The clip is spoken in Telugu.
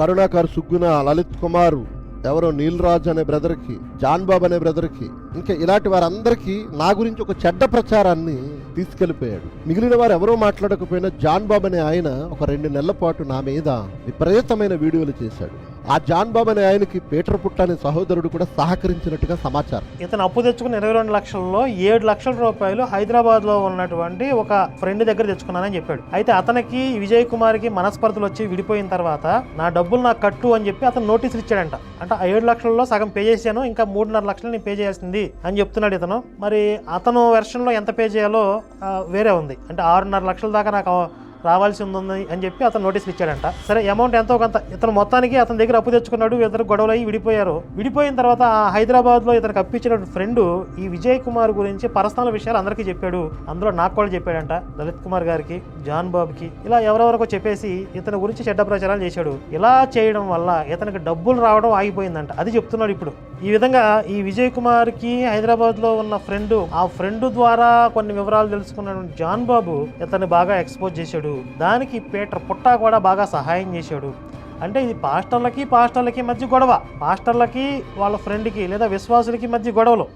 కరుణాకర్ సుగ్గున లలిత్ కుమార్ ఎవరో నీల్రాజ్ అనే బ్రదర్కి జాన్బాబు జాన్ అనే బ్రదర్కి ఇంకా ఇలాంటి వారందరికీ నా గురించి ఒక చెడ్డ ప్రచారాన్ని తీసుకెళ్ళిపోయాడు మిగిలిన వారు ఎవరో మాట్లాడకపోయినా జాన్బాబు అనే ఆయన ఒక రెండు నెలల పాటు నా మీద విపరీతమైన వీడియోలు చేశాడు. ఆ జాన్ బాబు అనే ఆయనకి పీటర్ పుట్ట అనే సహోదరుడు కూడా సహకరించినట్టుగా సమాచారం. ఇతను అప్పు తెచ్చుకున్న ఇరవై రెండు లక్షల్లో ఏడు లక్షల రూపాయలు హైదరాబాద్లో ఉన్నటువంటి ఒక ఫ్రెండ్ దగ్గర తెచ్చుకున్నానని చెప్పాడు. అయితే అతనికి విజయ్ కుమార్కి మనస్పర్ధలు వచ్చి విడిపోయిన తర్వాత నా డబ్బులు నాకు కట్టు అని చెప్పి అతను నోటీసులు ఇచ్చాడంట. అంటే ఆ ఏడు లక్షల్లో సగం పే చేశాను ఇంకా మూడున్నర లక్షలు నేను పే చేయాల్సింది అని చెప్తున్నాడు ఇతను. మరి అతను వెర్షన్లో ఎంత పే చేయాలో వేరే ఉంది. అంటే ఆరున్నర లక్షల దాకా నాకు రావాల్సి ఉంది అని చెప్పి అతను నోటీసులు ఇచ్చాడంట. సరే అమౌంట్ ఎంతో కొంత ఇతను మొత్తానికి అతని దగ్గర అప్పు తెచ్చుకున్నాడు ఇద్దరు గొడవలు అయ్యి విడిపోయారు. విడిపోయిన తర్వాత ఆ హైదరాబాద్లో ఇతనికి అప్పించిన ఫ్రెండ్ ఈ విజయ్ కుమార్ గురించి పర్సనల్ విషయాలు అందరికీ చెప్పాడు. అందులో నాకు కూడా చెప్పాడంట లలిత్ కుమార్ గారికి జాన్ బాబుకి ఇలా ఎవరెవరికో చెప్పేసి ఇతని గురించి చెడ్డ ప్రచారాలు చేశాడు. ఇలా చేయడం వల్ల ఇతనికి డబ్బులు రావడం ఆగిపోయిందంట. అది చెప్తున్నాడు ఇప్పుడు. ఈ విధంగా ఈ విజయ్ కుమార్కి హైదరాబాద్లో ఉన్న ఫ్రెండ్ ఆ ఫ్రెండ్ ద్వారా కొన్ని వివరాలు తెలుసుకున్న జాన్ బాబు ఇతన్ని బాగా ఎక్స్పోజ్ చేశాడు. చేశాడు. దానికి పీటర్ పుట్టా కూడా బాగా సహాయం చేశాడు. అంటే ఇది పాస్టర్లకి పాస్టర్లకి మధ్య గొడవ. పాస్టర్లకి వాళ్ళ ఫ్రెండ్కి లేదా విశ్వాసులకి మధ్య గొడవలు.